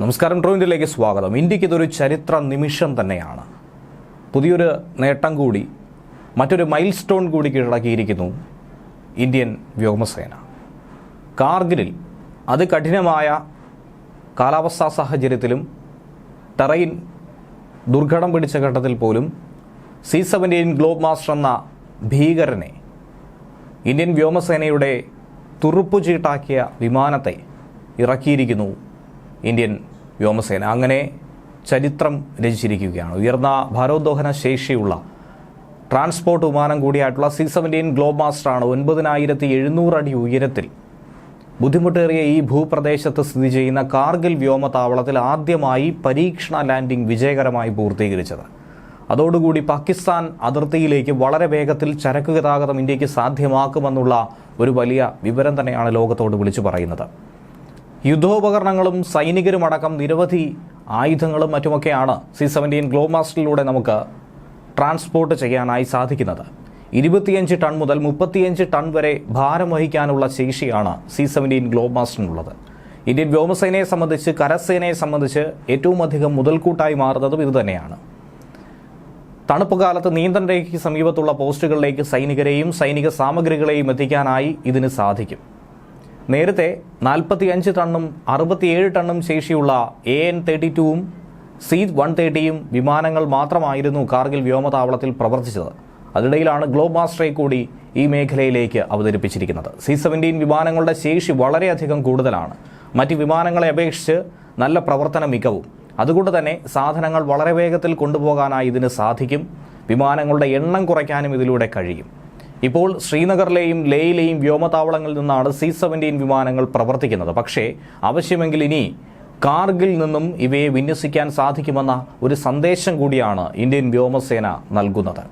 നമസ്കാരം ട്രോയിന്റിലേക്ക് സ്വാഗതം. ഇന്ത്യയ്ക്ക് ഇതൊരു ചരിത്ര നിമിഷം തന്നെയാണ്. പുതിയൊരു നേട്ടം കൂടി മറ്റൊരു മൈൽ സ്റ്റോൺ കൂടി കീഴടക്കിയിരിക്കുന്നു ഇന്ത്യൻ വ്യോമസേന. കാർഗിലിൽ അതികഠിനമായ കാലാവസ്ഥാ സാഹചര്യത്തിലും ടെറൈൻ ദുർഘടം പിടിച്ച ഘട്ടത്തിൽ പോലും സി സെവന്റീൻ ഗ്ലോബ് മാസ്റ്റർ എന്ന ഭീകരനെ ഇന്ത്യൻ വ്യോമസേനയുടെ തുറുപ്പുചീട്ടാക്കിയ വിമാനത്തെ ഇറക്കിയിരിക്കുന്നു ഇന്ത്യൻ വ്യോമസേന. അങ്ങനെ ചരിത്രം രചിച്ചിരിക്കുകയാണ്. ഉയർന്ന ഭാരോദ്വഹന ശേഷിയുള്ള ട്രാൻസ്പോർട്ട് വിമാനം കൂടിയായിട്ടുള്ള സി സെവന്റീൻ ഗ്ലോബ് മാസ്റ്ററാണ് ഒൻപതിനായിരത്തി എഴുന്നൂറ് അടി ഉയരത്തിൽ ബുദ്ധിമുട്ടേറിയ ഈ ഭൂപ്രദേശത്ത് സ്ഥിതി ചെയ്യുന്ന കാർഗിൽ വ്യോമതാവളത്തിൽ ആദ്യമായി പരീക്ഷണ ലാൻഡിംഗ് വിജയകരമായി പൂർത്തീകരിച്ചത്. അതോടുകൂടി പാകിസ്ഥാൻ അതിർത്തിയിലേക്ക് വളരെ വേഗത്തിൽ ചരക്ക് ഗതാഗതം ഇന്ത്യയ്ക്ക് സാധ്യമാക്കുമെന്നുള്ള ഒരു വലിയ വിവരം തന്നെയാണ് ലോകത്തോട് വിളിച്ചു പറയുന്നത്. യുദ്ധോപകരണങ്ങളും സൈനികരുമടക്കം നിരവധി ആയുധങ്ങളും മറ്റുമൊക്കെയാണ് സി സെവന്റീൻ ഗ്ലോ മാസ്റ്ററിലൂടെ നമുക്ക് ട്രാൻസ്പോർട്ട് ചെയ്യാനായി സാധിക്കുന്നത്. ഇരുപത്തിയഞ്ച് ടൺ മുതൽ മുപ്പത്തിയഞ്ച് ടൺ വരെ ഭാരം വഹിക്കാനുള്ള ശേഷിയാണ് സി സെവന്റീൻ ഗ്ലോ മാസ്റ്ററിനുള്ളത് ഇന്ത്യൻ വ്യോമസേനയെ സംബന്ധിച്ച് കരസേനയെ സംബന്ധിച്ച് ഏറ്റവും അധികം മുതൽക്കൂട്ടായി മാറുന്നതും ഇതുതന്നെയാണ് തണുപ്പ് കാലത്ത് നിയന്ത്രണ രേഖയ്ക്ക് സമീപത്തുള്ള പോസ്റ്റുകളിലേക്ക് സൈനികരെയും സൈനിക സാമഗ്രികളെയും എത്തിക്കാനായി ഇതിന് സാധിക്കും. നേരത്തെ നാൽപ്പത്തിയഞ്ച് ടണ്ണും അറുപത്തിയേഴ് ടണ്ണും ശേഷിയുള്ള എ എൻ തേർട്ടി ടുവും സി വൺ തേർട്ടിയും വിമാനങ്ങൾ മാത്രമായിരുന്നു കാർഗിൽ വ്യോമതാവളത്തിൽ പ്രവർത്തിച്ചത്. അതിനിടയിലാണ് ഗ്ലോബ് മാസ്റ്ററെ കൂടി ഈ മേഖലയിലേക്ക് അവതരിപ്പിച്ചിരിക്കുന്നത്. സി സെവന്റീൻ വിമാനങ്ങളുടെ ശേഷി വളരെയധികം കൂടുതലാണ്. മറ്റ് വിമാനങ്ങളെ അപേക്ഷിച്ച് നല്ല പ്രവർത്തന മികവും. അതുകൊണ്ട് തന്നെ സാധനങ്ങൾ വളരെ വേഗത്തിൽ കൊണ്ടുപോകാനായി ഇതിന് സാധിക്കും. വിമാനങ്ങളുടെ എണ്ണം കുറയ്ക്കാനും ഇതിലൂടെ കഴിയും. ഇപ്പോൾ ശ്രീനഗറിലെയും ലേയിലെയും വ്യോമതാവളങ്ങളിൽ നിന്നാണ് സി സെവന്റീൻ വിമാനങ്ങൾ പ്രവർത്തിക്കുന്നത്. പക്ഷേ ആവശ്യമെങ്കിൽ ഇനി കാർഗിൽ നിന്നും ഇവയെ വിന്യസിക്കാൻ സാധിക്കുമെന്ന ഒരു സന്ദേശം കൂടിയാണ് ഇന്ത്യൻ വ്യോമസേന നൽകുന്നത്.